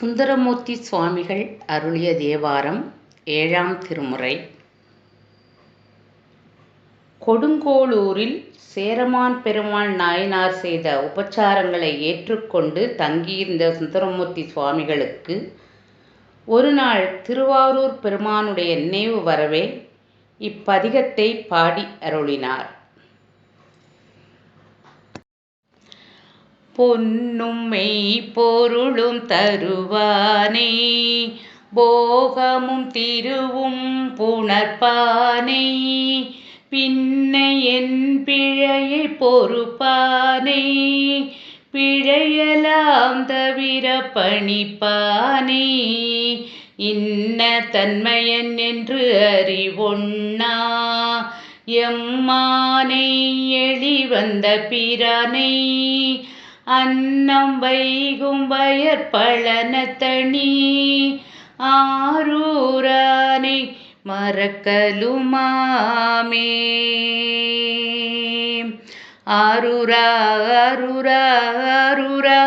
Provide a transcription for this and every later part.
சுந்தரமூர்த்தி சுவாமிகள் அருளிய தேவாரம் ஏழாம் திருமுறை. கொடுங்கோளூரில் சேரமான் பெருமாள் நாயனார் செய்த உபச்சாரங்களை ஏற்றுக்கொண்டு தங்கியிருந்த சுந்தரமூர்த்தி சுவாமிகளுக்கு ஒரு நாள் திருவாரூர் பெருமானுடைய நினைவு வரவே இப்பதிகத்தை பாடி அருளினார். பொன்னும் மெய்ப்பொருளும் தருவானே. போகமும் திருவும் புணர்ப்பானே. பின்னை என் பிழையை பொறுப்பானே. பிழையலாம் தவிர பணிப்பானே. இன்ன தன்மையன் என்று அறிவொண்ணா. எம்மானை எழி வந்த பிரானை. அன்னம் வைகும் வயற்பழனத்தணி ஆரூரானை மறக்கலுமாமே. ஆரூரா ஆரூரா ஆரூரா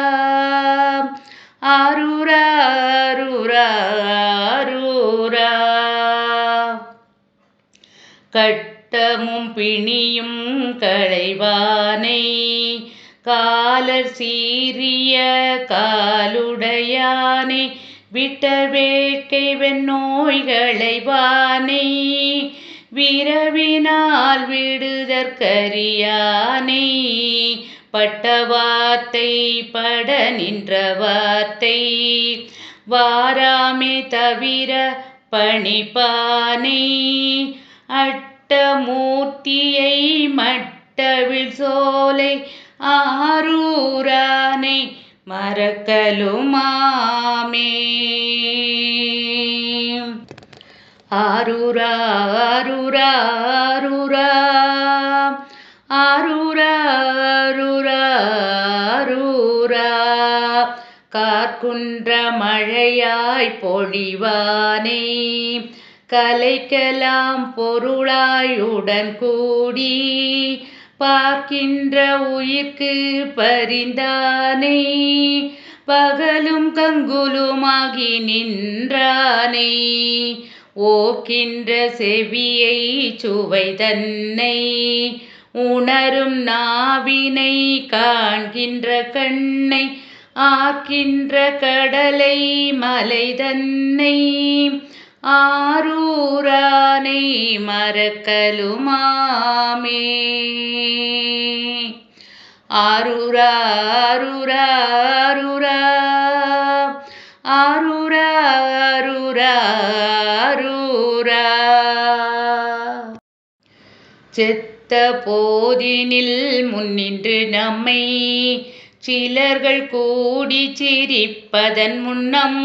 ஆரூரா ஆரூரா ஆரூரா. கட்டமும் பிணியும் களைவானை காலர் சீரிய காலுடையானே விட்ட வேட்கை வெந்நோய்களைவானை விரவினால் விடுதற்கரியானே பட்ட வார்த்தை பட நின்ற வார்த்தை வாராமே தவிர பணிப்பானை அட்டமூர்த்தியை மட்டவில் சோலை ஆரூரானை மறக்கலுமாமே. ஆரூரா ஆரூரா ஆரூரா. ஆரூரா ஆரூரா ஆரூரா. கார்குன்ற மழையாய் பொழிவானே. கலைக்கலாம் பொருளாயுடன் கூடி பார்க்கின்ற உயிர்க்கு பரிந்தானே. பகலும் கங்குலுமாகி நின்றானே. ஓக்கின்ற செவியை சுவை தன்னை. உணரும் நாவினை காண்கின்ற கண்ணை. ஆக்கின்ற கடலை மலை தன்னை. ஆரூரானை மறக்கலுமாமே. ஆரூரா ஆரூரா ஆரூரா. ஆரூரா ஆரூரா ஆரூரா. செத்த போதினில் முன்னின்று நம்மை சிலர்கள் கூடி சிரிப்பதன் முன்னம்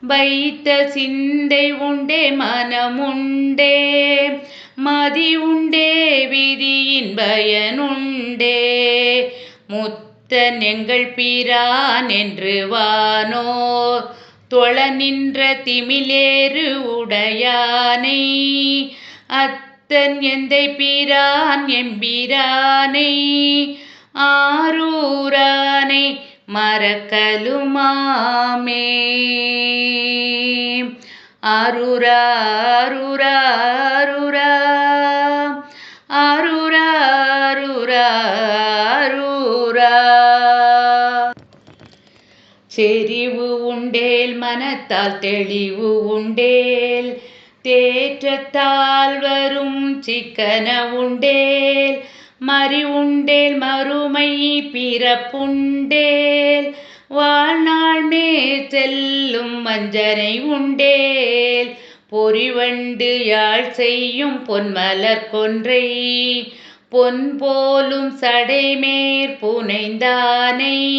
வைத்த சிந்தை உண்டே மனமுண்டே மதி உண்டே விதியின் பயனுண்டே முத்தன் எங்கள் பிரான் என்று வானோர் தொழ நின்ற திமிலேறு உடையானை. அத்தன் எந்தை பிரான் எம்பிரானை ஆரூரானை மறக்கலுமாமே அருரா அருரா ஆரூரா ஆரூரா ஆரூரா ஆரூரா செறிவு உண்டேல் மனத்தால் தெளிவு உண்டேல். தேற்றத்தால் வரும் சிக்கன உண்டேல். மறி உண்டேல் மறுமை பிறப்புண்டேல். வாழ்நாள் மே செல்லும் வஞ்சனை உண்டேல். பொறிவண்டு யாழ் செய்யும் பொன்மலர் கொன்றை. பொன் போலும் சடைமேற் புனைந்தானை.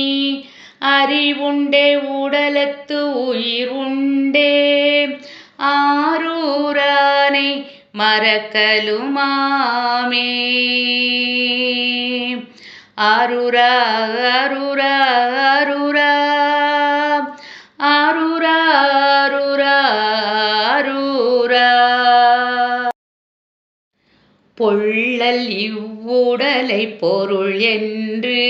அறிவுண்டே உடலத்து உயிர் உண்டே. ஆரூரானை மறக்கலுமாமே. அருரா அருரா அருரா அருரா அருரா அருரா பொள்ளல் இவ்வுடலை பொருள் என்று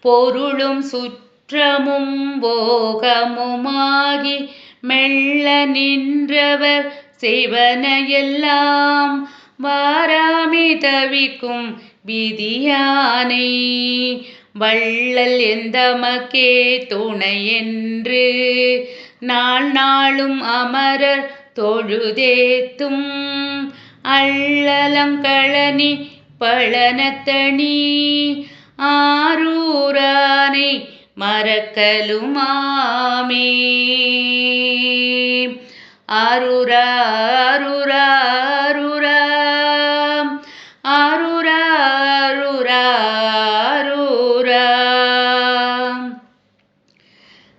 பொருளும் சுற்றமும் போகமுமாகி மெல்ல நின்றவர் செய்வனையெல்லாம் வாராமே தவிக்கும் விதியானை. வள்ளல் எந்தமக்கே துணை என்று நாள் நாளும் அமரர் தொழுதேத்தும். அள்ளலங்களனி பழனத்தனி ஆரூரானை மறக்கலுமாமே. ஆரூரா ஆரூரா ஆரூரா. ஆரூரா ஆரூரா ஆரூரா.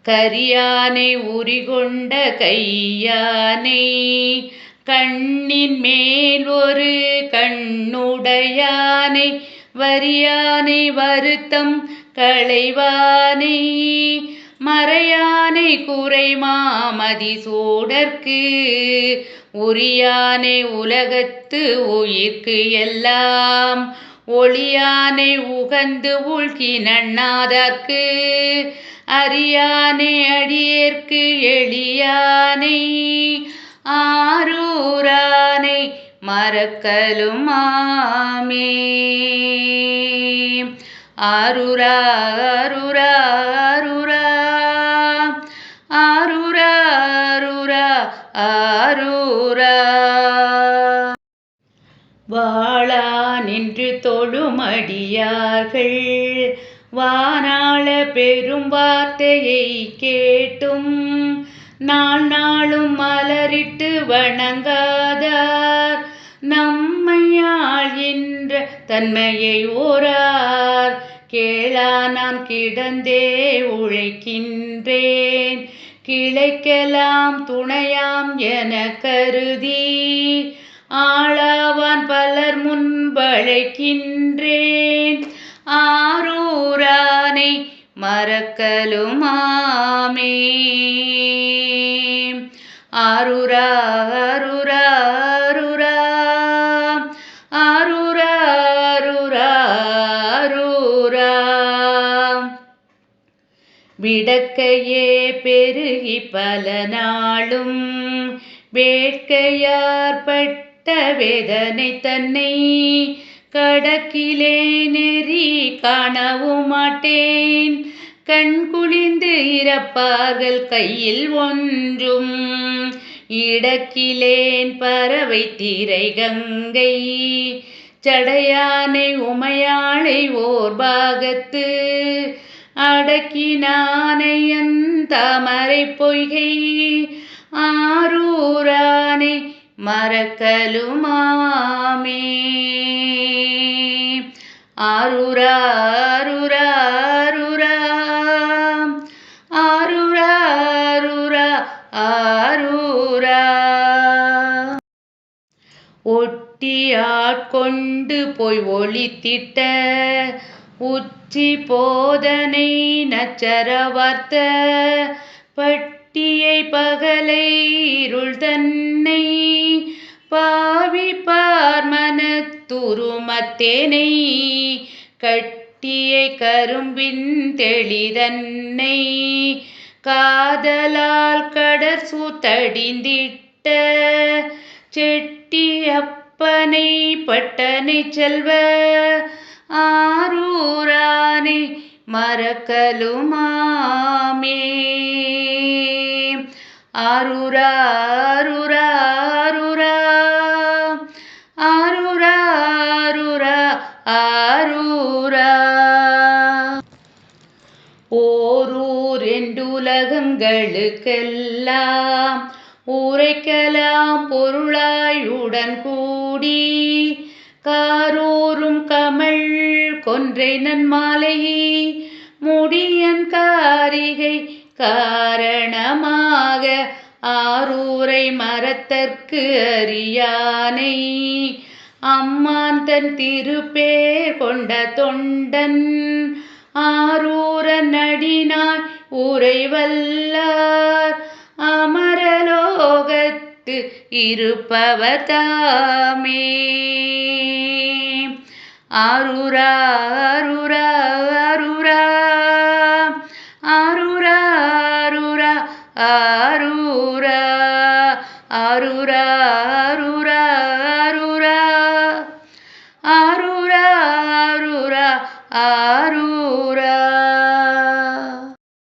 கரியானை உரிகொண்ட கையானை கண்ணின் மேல் ஒரு கண்ணுடையானை வரியானை வருத்தம் களைவானை மறையானை குறை மாமதி சூடற்கு உரியானை உலகத்து உயிர்க்கு எல்லாம் ஒளியானை உகந்து உள்கி நண்ணாதற்கு அரியானை அடியேற்கு எளியானை ஆரூரானை மறக்கலும் ஆமே ஆருரா. அருரா தொழுமடியார்கள். வானாள பெரும் வார்த்தையை கேட்டும். நாள் நாளும் மலரிட்டு வணங்காதார். நம்மையாள் என்ற தன்மையை ஓரார். கேளா நான் கிடந்தே உழைக்கின்றேன். கிளைக்கலாம் துணையாம் என கருதி. ஆளாவான் பலர் முன்பழைக்கின்றேன். ஆரூரானை மறக்கலுமாமே. ஆருரா அருரா அருரா ஆருரா அருரா அருரா விடக்கையே பெருகி பல நாளும் வேட்கையார்பட்டு வேதனை தன்னை கடக்கிலே நெறி காணவும் மாட்டேன். கண் குளிந்து இறப்பார்கள் கையில் ஒன்றும். இடக்கிலேன் பறவை தீரை கங்கை. சடையானை உமையாளை ஓர் பாகத்து. அடக்கினானை தாமரை பொய்கை. ஆரூரானை மறக்கலுமாமே. ஆருரா ஆருரா. ஆருரா போய் ஒளித்திட்ட உச்சி போதனை நச்சர வார்த்த பட்டியை பகலை இருள் தன்னை பாவிப்பார் மனத்துருமத்தேனை கட்டியை கரும்பின் தெளிதன்னை காதலால் கடற் சூத்தடிந்திட்ட செட்டி அப்பனை பட்டனை செல்வ ஆரூரானை மறக்கலுமாமே. ஆரூரா ஆரூரா ஆரூரா. ஆரூரா ஆரூரா ஆரூரா. ஓரூர் ரெண்டுலகங்களுக்கெல்லாம் உரைக்கலாம் பொருளாயுடன் கூடி காரூரும் கமல் கொன்றை நன்மாலையே முடியன் காரிகை காரணமாக ஆரூரை மரத்தற்கு அறியானை. அம்மான் தன் திருப்பேர் கொண்ட தொண்டன் ஆரூரன் அடினாய் உரைவல்லார் அமரலோகத்து இருப்பவதாமே ஆரூரா ஆரூரா